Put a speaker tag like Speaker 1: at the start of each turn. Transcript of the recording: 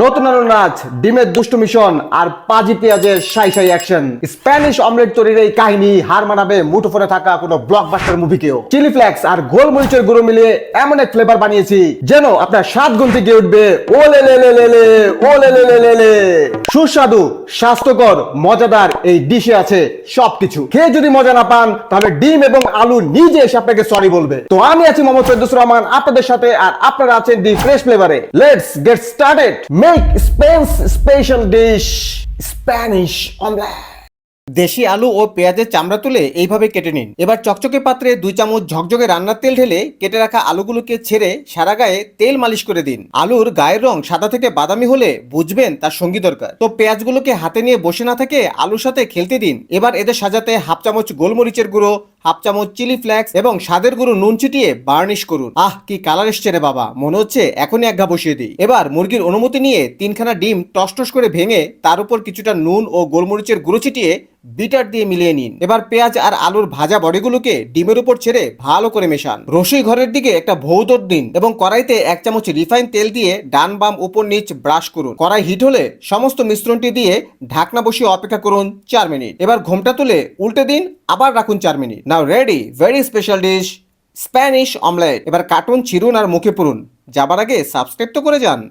Speaker 1: নতুন আলো নাচ, ডিমের দুষ্ট মিশন আর পাজি পেঁয়াজের সাই সাই অ্যাকশন স্প্যানিশ অমলেট তৈরির এই কাহিনী হার মানাবে মুঠোফোনে থাকা কোনো ব্লকবাস্টার মুভিকেও চিলি ফ্লেক্স আর গোলমরিচের গুঁড়ো মিলিয়ে এমন এক ফ্লেভার বানিয়েছি, যেন আপনার সাত গুণ থেকে উঠবে ও লে লে লে লে ও লে লে লে লে সুস্বাদু, স্বাস্থ্যকর, মজাদার এই ডিশে আছে সবকিছু। খেয়ে যদি মজা না পান, তাহলে ডিম এবং আলু নিজে এসে আপনাকে সরি বলবে। তো আমি আছি মোহাম্মদ সৈদুস রহমান, আপনাদের সাথে আর আপনারা আছেন the fresh ফ্লেভারে let's get started make Spain's special dish Spanish omelette
Speaker 2: দেশি আলু ও পেঁয়াজের চামড়া তুলে এইভাবে কেটে নিন। এবার চকচকে পাত্রে দুই চামচ ঝকঝকে রান্নার তেল ঢেলে কেটে রাখা আলুগুলোকে ছেড়ে সারা গায়ে তেল মালিশ করে দিন। আলুর গায়ের রং সাদা থেকে বাদামি হলে বুঝবেন তার সঙ্গী দরকার। তো পেঁয়াজগুলোকে হাতে নিয়ে বসে না থেকে আলুর সাথে খেলতে দিন। এবার এদের সাজাতে হাফ চামচ গোলমরিচের গুঁড়ো, হাফ চামচ চিলি ফ্লেক্স এবং স্বাদের গুঁড়ো নুন ছিটিয়ে বার্নিশ করুন। আহ, কি কালার এসছে রে বাবা! মনে হচ্ছে এখনই এক ঘা বসিয়ে দিই। এবার মুরগির অনুমতি নিয়ে তিনখানা ডিম টস টস করে ভেঙে তার উপর কিছুটা নুন ও গোলমরিচের গুঁড়ো ছিটিয়ে বিটার দিয়ে মিলিয়ে নিন। এবার পেঁয়াজ আর আলুর ভাজা বডিগুলোকে ডিমের উপর ছেড়ে ভালো করে মেশান। রসুই ঘরের দিকে একটা ভৌতর দিন এবং কড়াইতে এক চামচ রিফাইন তেল দিয়ে ডান বাম উপর নিচ ব্রাশ করুন। কড়াই হিট হলে সমস্ত মিশ্রণটি দিয়ে ঢাকনা বসিয়ে অপেক্ষা করুন চার মিনিট। এবার ঘোমটা তুলে উল্টে দিন, আবার রাখুন চার minute. Now ready, very special dish, Spanish omelette. এবার কার্টুন ছিড়ুন আর মুখে পুরুন। যাবার আগে সাবস্ক্রাইব তো করে যান।